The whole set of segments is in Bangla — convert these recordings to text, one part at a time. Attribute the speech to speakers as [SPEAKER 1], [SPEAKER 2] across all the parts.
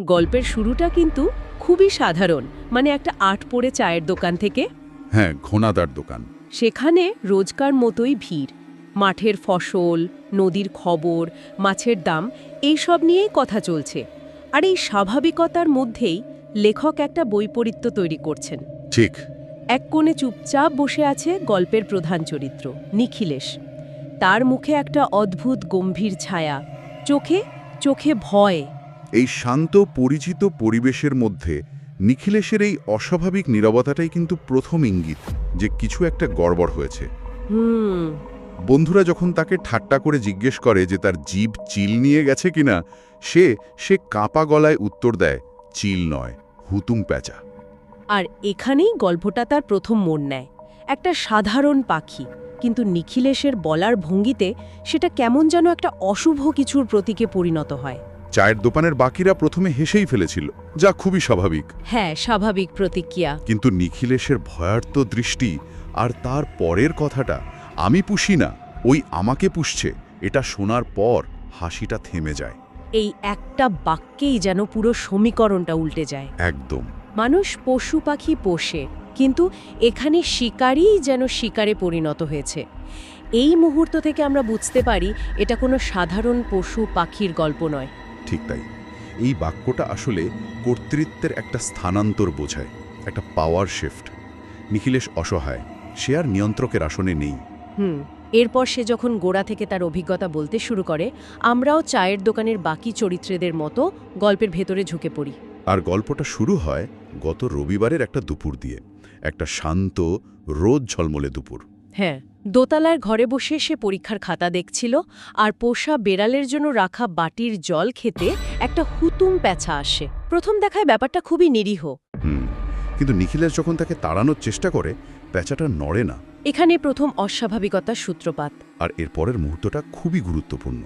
[SPEAKER 1] গল্পের শুরুটা কিন্তু খুবই সাধারণ। মানে একটা আট পড়ে চায়ের দোকান থেকে।
[SPEAKER 2] হ্যাঁ ঘোনাদার দোকান।
[SPEAKER 1] সেখানে রোজকার মতোই ভিড়। মাঠের ফসল নদীর খবর মাছের দাম এইসব নিয়েই কথা চলছে। আর এই স্বাভাবিকতার মধ্যেই লেখক একটা বৈপরীত্য তৈরি করছেন।
[SPEAKER 2] ঠিক।
[SPEAKER 1] এক কোণে চুপচাপ বসে আছে গল্পের প্রধান চরিত্র নিখিলেশ। তার মুখে একটা অদ্ভুত গম্ভীর ছায়া। চোখে চোখে ভয়।
[SPEAKER 2] এই শান্ত পরিচিত পরিবেশের মধ্যে নিখিলেশের এই অস্বাভাবিক নীরবতাটাই কিন্তু প্রথম ইঙ্গিত যে কিছু একটা গড়বড় হয়েছে।
[SPEAKER 1] হুম।
[SPEAKER 2] বন্ধুরা যখন তাকে ঠাট্টা করে জিজ্ঞেস করে যে তার জীব চিল নিয়ে গেছে কিনা সে সে কাঁপা গলায় উত্তর দেয় চিল নয় হুতুম প্যাঁচা।
[SPEAKER 1] আর এখানেই গল্পটা তার প্রথম মোড় নেয়। একটা সাধারণ পাখি কিন্তু নিখিলেশের বলার ভঙ্গিতে সেটা কেমন যেন একটা অশুভ কিছুর প্রতীকে পরিণত হয়।
[SPEAKER 2] চায়ের দোকানের বাকিরা প্রথমে হেসেই ফেলেছিল যা খুবই স্বাভাবিক।
[SPEAKER 1] হ্যাঁ স্বাভাবিক প্রতিক্রিয়া।
[SPEAKER 2] কিন্তু নিখিলেশের ভয়ার্ত দৃষ্টি আর তার পরের কথাটা আমি পুষি না ওই আমাকে পুষছে এটা শোনার পর হাসিটা থেমে যায়।
[SPEAKER 1] এই একটা বাক্যেই যেন পুরো সমীকরণটা উল্টে যায়।
[SPEAKER 2] একদম।
[SPEAKER 1] মানুষ পশু পাখি পোষে কিন্তু এখানে শিকারই যেন শিকারে পরিণত হয়েছে। এই মুহূর্ত থেকে আমরা বুঝতে পারি এটা কোনো সাধারণ পশু পাখির গল্প নয়।
[SPEAKER 2] ঠিক তাই। এই বাক্যটা আসলে কর্তৃত্বের একটা স্থানান্তর বোঝায় একটা পাওয়ার শিফট নিখিলেশ অসহায় সে আর নিয়ন্ত্রকের আসনে নেই।
[SPEAKER 1] হুম এরপর সে যখন গোড়া থেকে তার অভিজ্ঞতা বলতে শুরু করে আমরাও চায়ের দোকানের বাকি চরিত্রদের মতো গল্পের ভেতরে ঝুঁকে পড়ি।
[SPEAKER 2] আর গল্পটা শুরু হয় গত রবিবারের একটা দুপুর দিয়ে একটা শান্ত রোদ ঝলমলে দুপুর।
[SPEAKER 1] হ্যাঁ। দোতলার ঘরে বসে সে পরীক্ষার খাতা দেখছিল আর পোষা বেড়ালের জন্য রাখা বাটির জল খেতে একটা হুতুম প্যাঁচা আসে। প্রথম দেখায় ব্যাপারটা খুবই নিরীহ।
[SPEAKER 2] হুম কিন্তু নিখিলেশ যখন তাকে তাড়ানোর চেষ্টা করে প্যাঁচাটা নড়ে না।
[SPEAKER 1] এখানে প্রথম অস্বাভাবিকতার সূত্রপাত।
[SPEAKER 2] আর এর পরের মুহূর্তটা খুবই গুরুত্বপূর্ণ।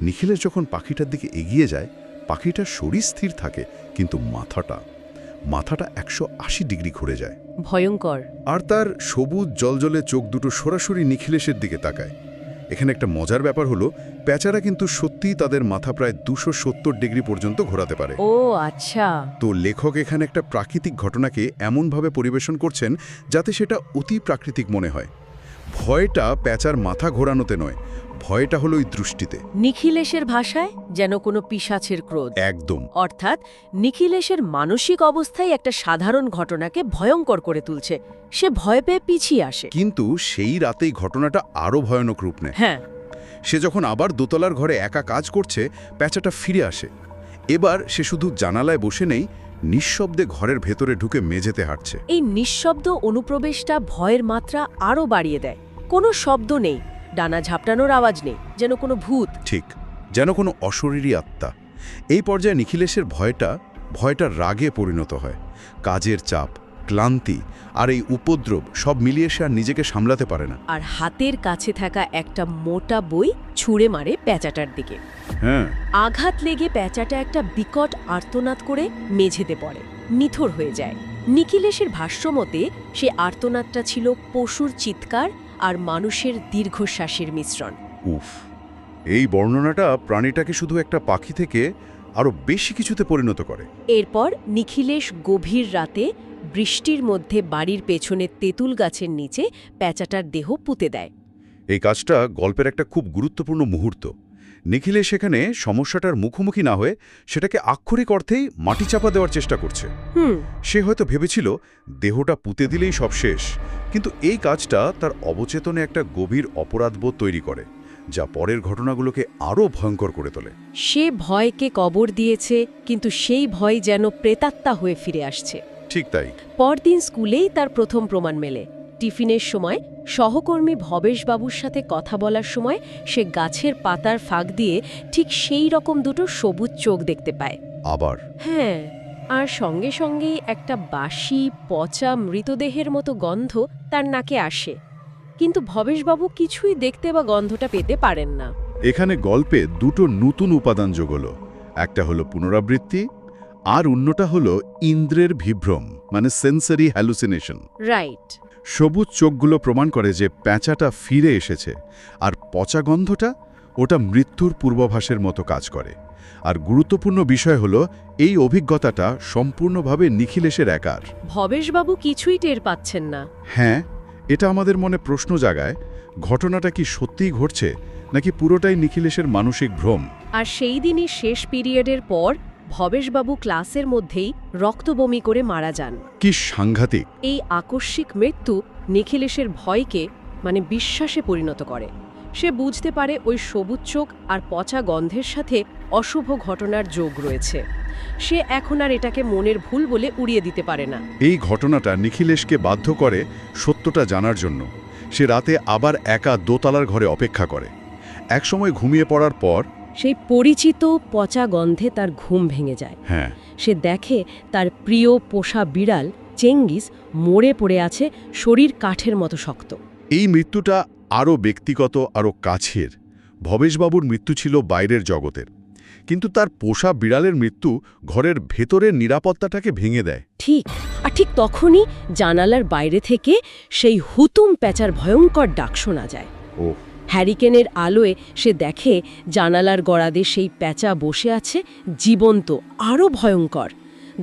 [SPEAKER 2] নিখিলেশ যখন পাখিটার দিকে এগিয়ে যায় পাখিটার শরীর স্থির থাকে কিন্তু মাথাটা মাথাটা একশো আশি ডিগ্রি ঘুরে যায়।
[SPEAKER 1] ভয়ঙ্কর।
[SPEAKER 2] আর তার সবুজ জলজলে চোখ দুটো সরাসরি নিখিলেশের দিকে তাকায়। এখানে একটা মজার ব্যাপার হলো প্যাচারা কিন্তু সত্যিই তাদের মাথা প্রায় দুশো সত্তর ডিগ্রি পর্যন্ত ঘোরাতে পারে।
[SPEAKER 1] ও আচ্ছা।
[SPEAKER 2] তো লেখক এখানে একটা প্রাকৃতিক ঘটনাকে এমনভাবে পরিবেশন করছেন যাতে সেটা অতি প্রাকৃতিক মনে হয়। ভয়টা প্যাঁচার মাথা ঘোরানোতে নয় ভয়টা হলো ওই দৃষ্টিতে।
[SPEAKER 1] নিখিলেশের ভাষায় যেন কোনো পিশাচের ক্রোধ।
[SPEAKER 2] একদম।
[SPEAKER 1] অর্থাৎ নিখিলেশের মানসিক অবস্থায় একটা সাধারণ ঘটনাকে ভয়ঙ্কর করে তুলছে। সে ভয় পেয়ে পিছিয়ে আসে।
[SPEAKER 2] কিন্তু সেই রাতেই ঘটনাটা আরও ভয়ানক রূপ নেয়।
[SPEAKER 1] হ্যাঁ।
[SPEAKER 2] সে যখন আবার দোতলার ঘরে একা কাজ করছে প্যাঁচাটা ফিরে আসে। এবার সে শুধু জানালায় বসে নেই নিঃশব্দে ঘরের ভেতরে ঢুকে মেঝেতে হাঁটছে।
[SPEAKER 1] এই নিঃশব্দ অনুপ্রবেশটা ভয়ের মাত্রা আরও বাড়িয়ে দেয়। কোনো শব্দ নেই ডানা ঝাপটানোর আওয়াজ নেই যেন কোনো ভূত।
[SPEAKER 2] ঠিক যেন কোনো অশরীরী আত্মা। এই পর্যায়ে নিখিলেশের ভয়টা ভয়টা রাগে পরিণত হয়। কাজের চাপ ক্লান্তি আর এই উপদ্রব সব মিলিয়ে সে আর নিজেকে সামলাতে পারে না।
[SPEAKER 1] আর হাতের কাছে থাকা একটা মোটা বই ছুঁড়ে মারে প্যাঁচাটার দিকে।
[SPEAKER 2] হ্যাঁ।
[SPEAKER 1] আঘাত লেগে প্যাঁচাটা একটা বিকট আর্তনাদ করে মেঝেতে পড়ে নিথর হয়ে যায়। নিখিলেশের ভাষ্যমতে সে আর্তনাদটা ছিল পশুর চিৎকার আর মানুষের দীর্ঘশ্বাসের মিশ্রণ।
[SPEAKER 2] উফ এই বর্ণনাটা প্রাণীটাকে শুধু একটা পাখি থেকে আরও বেশি কিছুতে পরিণত করে।
[SPEAKER 1] এরপর নিখিলেশ গভীর রাতে বৃষ্টির মধ্যে বাড়ির পেছনে তেঁতুল গাছের নিচে প্যাঁচাটার দেহ পুঁতে দেয়।
[SPEAKER 2] এই কাজটা গল্পের একটা খুব গুরুত্বপূর্ণ মুহূর্ত। নিখিলে সেখানে সমস্যাটার মুখোমুখি না হয়ে সেটাকে আক্ষরিক অর্থেই মাটি চাপা দেওয়ার চেষ্টা করছে। সে হয়তো ভেবেছিল দেহটা পুঁতে দিলেই সব শেষ। কিন্তু এই কাজটা তার অবচেতনে একটা গভীর অপরাধবোধ তৈরি করে যা পরের ঘটনাগুলোকে আরও ভয়ঙ্কর করে তোলে।
[SPEAKER 1] সে ভয়কে কবর দিয়েছে কিন্তু সেই ভয় যেন প্রেতাত্মা হয়ে ফিরে আসছে।
[SPEAKER 2] ঠিক তাই।
[SPEAKER 1] পরদিন স্কুলেই তার প্রথম প্রমাণ মেলে। টিফিনের সময় সহকর্মী ভবেশবাবুর সাথে কথা বলার সময় সে গাছের পাতার ফাঁক দিয়ে ঠিক সেই রকম দুটো সবুজ চোখ দেখতে পায়।
[SPEAKER 2] আবার?
[SPEAKER 1] হ্যাঁ আর সঙ্গে সঙ্গেই একটা বাসি পচা মৃতদেহের মতো গন্ধ তার নাকে আসে। কিন্তু ভবেশবাবু কিছুই দেখতে বা গন্ধটা পেতে পারেন না।
[SPEAKER 2] এখানে গল্পে দুটো নতুন উপাদান যোগ হলো। একটা হলো পুনরাবৃত্তি আর অন্যটা হলো ইন্দ্রের বিভ্রম মানে সেন্সারি হ্যালুসিনেশন
[SPEAKER 1] রাইট
[SPEAKER 2] সবুজ চোখগুলো প্রমাণ করে যে প্যাঁচাটা ফিরে এসেছে আর পচা গন্ধটা ওটা মৃত্যুর পূর্বাভাসের মতো কাজ করে। আর গুরুত্বপূর্ণ বিষয় হলো এই অভিজ্ঞতাটা সম্পূর্ণভাবে নিখিলেশের একার।
[SPEAKER 1] ভবেশবাবু কিছুই টের পাচ্ছেন না।
[SPEAKER 2] হ্যাঁ এটা আমাদের মনে প্রশ্ন জাগায় ঘটনাটা কি সত্যিই ঘটছে নাকি পুরোটাই নিখিলেশের মানসিক ভ্রম?
[SPEAKER 1] আর সেই দিনই শেষ পিরিয়ডের পর ভবেশবাবু ক্লাসের মধ্যেই রক্তবমি করে মারা যান।
[SPEAKER 2] কি সাংঘাতিক।
[SPEAKER 1] এই আকস্মিক মৃত্যু নিখিলেশের ভয়কে মানে বিশ্বাসে পরিণত করে। সে বুঝতে পারে ওই সবুজ চোখ আর পচা গন্ধের সাথে অশুভ ঘটনার যোগ রয়েছে। সে এখন আর এটাকে মনের ভুল বলে উড়িয়ে দিতে পারে না।
[SPEAKER 2] এই ঘটনাটা নিখিলেশকে বাধ্য করে সত্যটা জানার জন্য। সে রাতে আবার একা দোতলার ঘরে অপেক্ষা করে। একসময় ঘুমিয়ে পড়ার পর
[SPEAKER 1] সেই পরিচিত পচা গন্ধে তার ঘুম ভেঙে যায়।
[SPEAKER 2] হ্যাঁ।
[SPEAKER 1] সে দেখে তার প্রিয় পোষা বিড়াল চেঙ্গিস মরে পড়ে আছে শরীর কাঠের মতো শক্ত।
[SPEAKER 2] এই মৃত্যুটা আরও ব্যক্তিগত আরও কাছের। ভবেশবাবুর মৃত্যু ছিল বাইরের জগতের। কিন্তু তার পোষা বিড়ালের মৃত্যু ঘরের ভেতরের নিরাপত্তাটাকে ভেঙে দেয়।
[SPEAKER 1] ঠিক আর ঠিক তখনই জানালার বাইরে থেকে সেই হুতুম প্যাঁচার ভয়ঙ্কর ডাক শোনা যায়।
[SPEAKER 2] ও
[SPEAKER 1] হ্যারিকেনের আলোয় সে দেখে জানালার গড়াদে সেই প্যাঁচা বসে আছে জীবন্ত আরও ভয়ঙ্কর।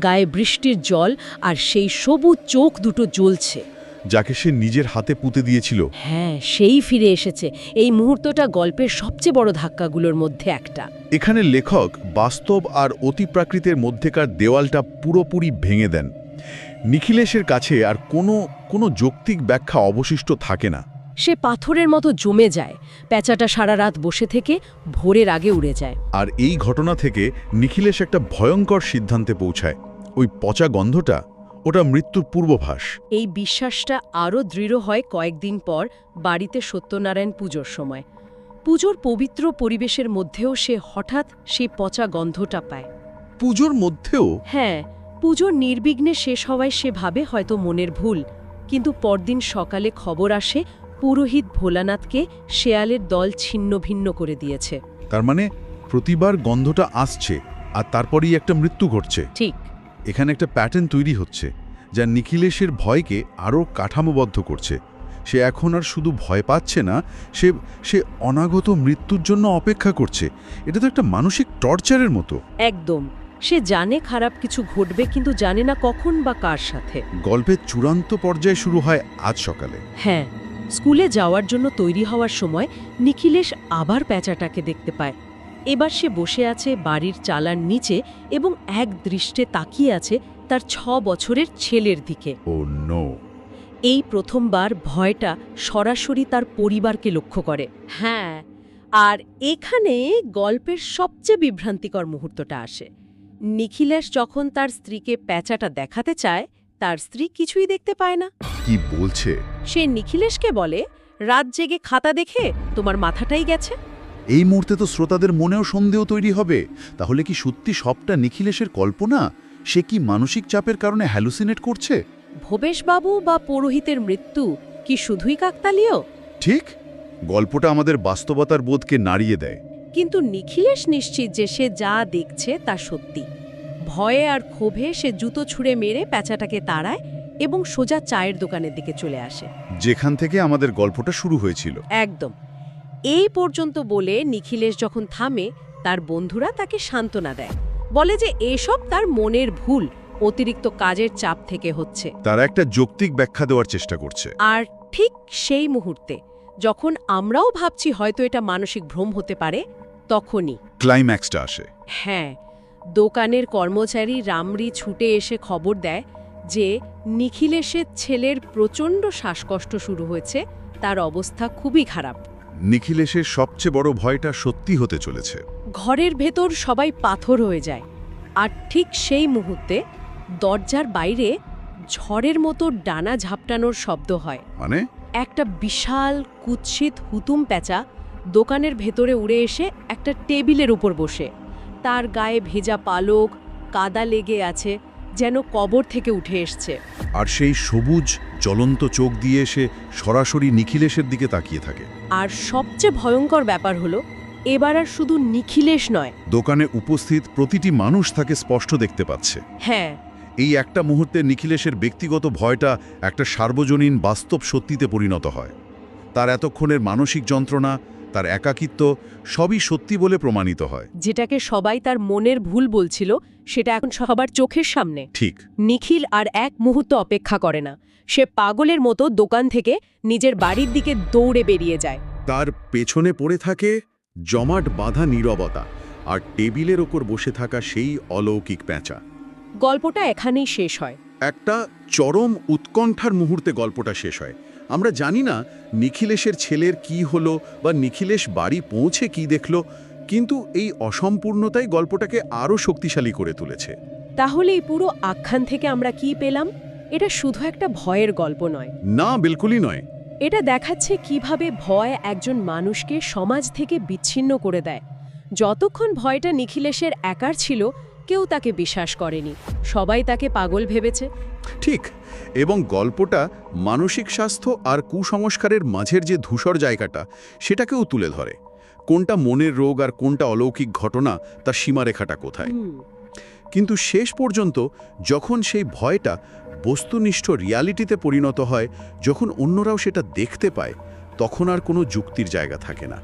[SPEAKER 1] গায়ে বৃষ্টির জল আর সেই সবুজ চোখ দুটো জ্বলছে।
[SPEAKER 2] যাকে সে নিজের হাতে পুঁতে দিয়েছিল।
[SPEAKER 1] হ্যাঁ সেই ফিরে এসেছে। এই মুহূর্তটা গল্পের সবচেয়ে বড় ধাক্কাগুলোর মধ্যে একটা।
[SPEAKER 2] এখানে লেখক বাস্তব আর অতিপ্রাকৃতের মধ্যেকার দেওয়ালটা পুরোপুরি ভেঙে দেন। নিখিলেশের কাছে আর কোনো কোনো যৌক্তিক ব্যাখ্যা অবশিষ্ট থাকে না।
[SPEAKER 1] সে পাথরের মতো জমে যায় প্যাঁচাটা সারা রাত বসে থেকে ভোরের আগে উড়ে যায়।
[SPEAKER 2] আর এই ঘটনা থেকে নিখিলেশ একটা ভয়ঙ্কর সিদ্ধান্তে পৌঁছায়। ওই পচা গন্ধটা ওটা মৃত্যুর পূর্বভাস।
[SPEAKER 1] এই বিশ্বাসটা আরও দৃঢ় হয় কয়েকদিন পর বাড়িতে সত্যনারায়ণ পুজোর সময়। পুজোর পবিত্র পরিবেশের মধ্যেও সে হঠাৎ সেই পচা গন্ধটা পায়।
[SPEAKER 2] পুজোর মধ্যেও?
[SPEAKER 1] হ্যাঁ পুজোর নির্বিঘ্নে শেষ হওয়ায় সে ভাবে হয়তো মনের ভুল কিন্তু পরদিন সকালে খবর আসে পুরোহিত ভোলানাথকে শেয়ালের দল ছিন্ন ভিন্ন করে দিয়েছে।
[SPEAKER 2] তার মানে প্রতিবার গন্ধটা আসছে আর তারপরেই একটা মৃত্যু ঘটছে।
[SPEAKER 1] ঠিক।
[SPEAKER 2] এখানে একটা প্যাটার্ন তৈরি হচ্ছে যা নিখিলেশের ভয়কে আরও কাঠামোবদ্ধ করছে। সে এখন আর শুধু ভয় পাচ্ছে না সে সে অনাগত মৃত্যুর জন্য অপেক্ষা করছে। এটা তো একটা মানসিক টর্চারের মতো।
[SPEAKER 1] একদম। সে জানে খারাপ কিছু ঘটবে কিন্তু জানে না কখন বা কার সাথে।
[SPEAKER 2] গল্পের চূড়ান্ত পর্যায়ে শুরু হয় আজ সকালে।
[SPEAKER 1] হ্যাঁ। স্কুলে যাওয়ার জন্য তৈরি হওয়ার সময় নিখিলেশ আবার প্যাঁচাটাকে দেখতে পায়। এবার সে বসে আছে বাড়ির চালার নিচে এবং এক দৃষ্টে তাকিয়ে আছে তার ছ বছরের ছেলের দিকে। এই প্রথমবার ভয়টা সরাসরি তার পরিবারকে লক্ষ্য করে। হ্যাঁ আর এখানে গল্পের সবচেয়ে বিভ্রান্তিকর মুহূর্তটা আসে। নিখিলেশ যখন তার স্ত্রীকে প্যাঁচাটা দেখাতে চায় তার স্ত্রী কিছুই দেখতে পায় না।
[SPEAKER 2] কি বলছে?
[SPEAKER 1] সে নিখিলেশকে বলে রাত জেগে খাতা দেখে তোমার মাথাটাই গেছে।
[SPEAKER 2] এই মুহূর্তে তো শ্রোতাদের মনেও সন্দেহ তৈরি হবে। তাহলে কি সত্যি সবটা নিখিলেশের কল্পনা? সে কি মানসিক চাপের কারণে হ্যালুসিনেট করছে?
[SPEAKER 1] ভবেশবাবু বা পুরোহিতের মৃত্যু কি শুধুই কাকতালীয়?
[SPEAKER 2] ঠিক। গল্পটা আমাদের বাস্তবতার বোধকে নাড়িয়ে দেয়।
[SPEAKER 1] কিন্তু নিখিলেশ নিশ্চিত যে সে যা দেখছে তা সত্যি। ভয়ে আর ক্ষোভে সে জুতো ছুঁড়ে মেরে প্যাঁচাটাকে তাড়ায় এবং সোজা চায়ের দোকানের দিকে চলে আসে।
[SPEAKER 2] যেখান থেকে আমাদের গল্পটা শুরু হয়েছিল।
[SPEAKER 1] একদম। এই পর্যন্ত বলে নিখিলেশ যখন থামে তার বন্ধুরা তাকে সান্ত্বনা দেয়। বলে যে এসব তার মনের ভুল অতিরিক্ত কাজের চাপ থেকে হচ্ছে।
[SPEAKER 2] তারা একটা যৌক্তিক ব্যাখ্যা দেওয়ার চেষ্টা করছে।
[SPEAKER 1] আর ঠিক সেই মুহূর্তে যখন আমরাও ভাবছি হয়তো এটা মানসিক ভ্রম হতে পারে তখনই
[SPEAKER 2] ক্লাইম্যাক্সটা আসে।
[SPEAKER 1] হ্যাঁ দোকানের কর্মচারী রামরি ছুটে এসে খবর দেয় যে নিখিলেশের ছেলের প্রচণ্ড শ্বাসকষ্ট শুরু হয়েছে তার অবস্থা খুবই খারাপ।
[SPEAKER 2] নিখিলেশের সবচেয়ে বড় ভয়টা সত্যি হতে চলেছে।
[SPEAKER 1] ঘরের ভেতর সবাই পাথর হয়ে যায় আর ঠিক সেই মুহূর্তে দরজার বাইরে ঝড়ের মতো ডানা ঝাপটানোর শব্দ হয়।
[SPEAKER 2] মানে?
[SPEAKER 1] একটা বিশাল কুৎসিত হুতুম প্যাঁচা দোকানের ভেতরে উড়ে এসে একটা টেবিলের উপর বসে। তার গায়ে ভেজা পালক কাদা লেগে আছে যেন কবর থেকে উঠে এসছে।
[SPEAKER 2] আর সেই সবুজ জ্বলন্ত চোখ দিয়ে সে সরাসরি নিখিলেশের দিকে তাকিয়ে থাকে।
[SPEAKER 1] আর সবচেয়ে ভয়ঙ্কর ব্যাপার হলো এবার আর শুধু নিখিলেশ নয়।
[SPEAKER 2] দোকানে উপস্থিত প্রতিটি মানুষ তাকে স্পষ্ট দেখতে পাচ্ছে।
[SPEAKER 1] হ্যাঁ।
[SPEAKER 2] এই একটা মুহূর্তে নিখিলেশের ব্যক্তিগত ভয়টা একটা সার্বজনীন বাস্তব সত্যিতে পরিণত হয়। তার এতক্ষণের মানসিক যন্ত্রণা তার একাকিত্ব সবই সত্যি বলে প্রমাণিত হয়।
[SPEAKER 1] যেটাকে সবাই তার মনের ভুল বলছিল সেটা এখন সবার চোখের সামনে।
[SPEAKER 2] ঠিক।
[SPEAKER 1] নিখিল আর এক মুহূর্ত অপেক্ষা করে না। সে পাগলের মতো দোকান থেকে নিজের বাড়ির দিকে দৌড়ে বেরিয়ে যায়।
[SPEAKER 2] তার পেছনে পড়ে থাকে জমাট বাঁধা নীরবতা আর টেবিলের ওপর বসে থাকা সেই অলৌকিক প্যাঁচা।
[SPEAKER 1] গল্পটা এখানেই শেষ হয়।
[SPEAKER 2] একটা চরম উৎকণ্ঠার মুহূর্তে গল্পটা শেষ হয়। আমরা জানি না নিখিলেশের ছেলের কি হলো বা নিখিলেশ বাড়ি পৌঁছে কি দেখল কিন্তু এই অসম্পূর্ণতাই গল্পটাকে আরও শক্তিশালী করে তুলেছে।
[SPEAKER 1] তাহলে এই পুরো আখ্যান থেকে আমরা কি পেলাম? এটা শুধু একটা ভয়ের গল্প নয়।
[SPEAKER 2] না বিলকুলই নয়।
[SPEAKER 1] এটা দেখাচ্ছে কীভাবে ভয় একজন মানুষকে সমাজ থেকে বিচ্ছিন্ন করে দেয়। যতক্ষণ ভয়টা নিখিলেশের একার ছিল কেউ তাকে বিশ্বাস করেনি। সবাই তাকে পাগল ভেবেছে।
[SPEAKER 2] ঠিক এবং গল্পটা মানসিক স্বাস্থ্য আর কুসংস্কারের মাঝের যে ধূসর জায়গাটা সেটাকেও তুলে ধরে। কোনটা মনের রোগ আর কোনটা অলৌকিক ঘটনা তার সীমারেখাটা কোথায়? কিন্তু শেষ পর্যন্ত যখন সেই ভয়টা বস্তুনিষ্ঠ রিয়ালিটিতে পরিণত হয় যখন অন্যরাও সেটা দেখতে পায় তখন আর কোনো যুক্তির জায়গা থাকে না।